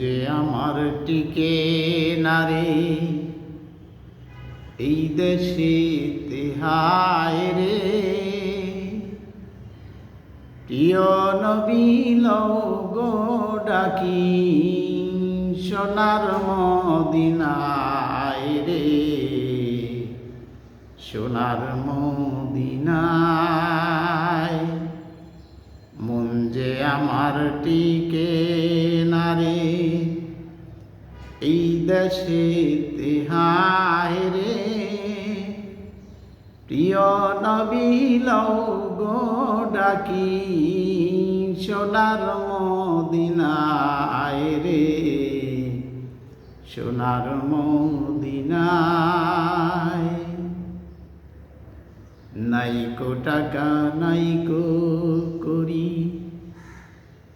যে আমার টিকে নারে, এই দেশে তেহায় রে। প্রিয় নবীল গো ডাকি, সোনার মদিনায় রে। সোনার মদিনায়, মন যে আমার টিকে নারে। এই দেশে তেহায় রে। প্রিয় নবীল গো ডাকি, সোনার মদিনায় রে। সোনার মদিনায়। নাইকো টাকা নাইকো করি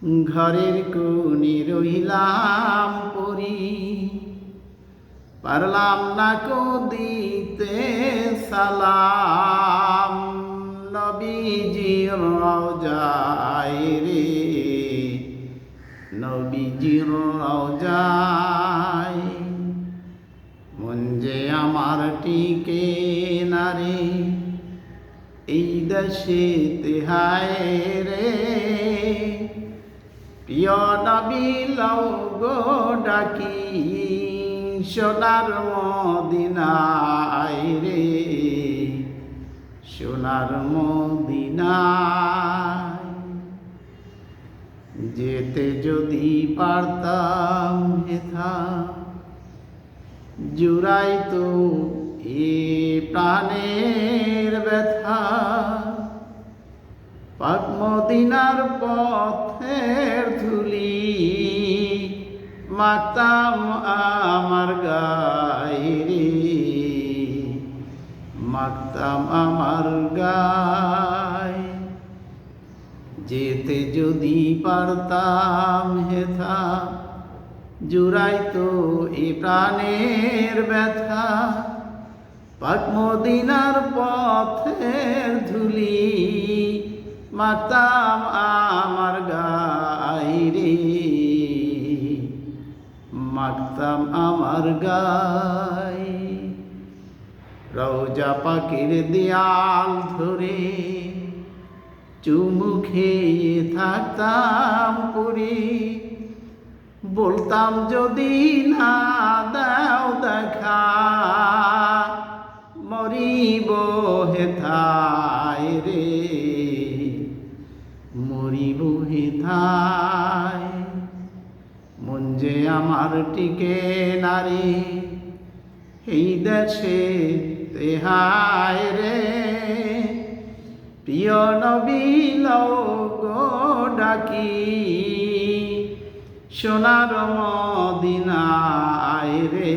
ঘরের কোণে রহিলাম পরি। পারলাম না কো দিতে সালাম। নবীজির রওজায় রে। নবীজির রওজায়। মন যে আমার টিকে নারে এই দেশে তেহায় রে। প্রিয় নবী গো ডাকি, সোনার মদিনায় রে। সোনার মদিনায় যেতে যদি পারতাম হেথা, জুড়াই তো এ প্রাণের ব্যথা। পাক মদিনার পথের মাতাম আমার গায়ে মাতাম আমার গায় যেতে যদি পারতাম হেথা, জুড়াই তো এ প্রাণের ব্যথা। পাক মদিনার পথের ধুলি, মাতাম আমার গাইরে। মাগতাম আমার গাই রওজা পাখির দেয়াল ধরে চুমু খেয়ে থাকতাম পুরী বলতাম, যদি না দাও দেখা, মরিব হেথায় রে, মরিব হেথায় যে আমার টিকে নারী, এই দেশে তেহায় রে। প্রিয় নবীল গো ডাকি, সোনার মদিনায় রে।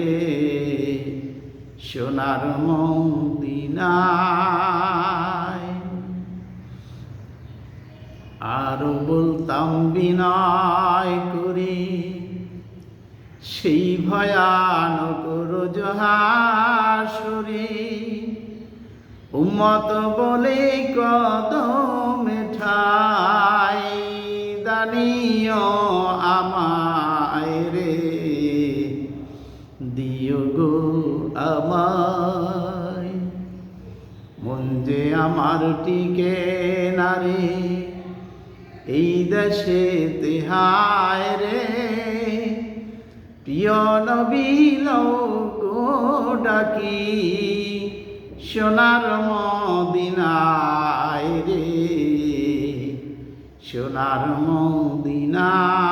সোনার মদিনায় আরও বলতাম বিনয় সেই ভয়ানক রোজহাসুরি উম্মত বলে কদমে ঠাই, দানিও আমায় রে। দিও গো আমায়। মন যে আমার টিকে নারে এই দেশে তেহায় রে। প্রিয় নবীল গো ডাকি সোনার মদিনায় রে সোনার মদিনায়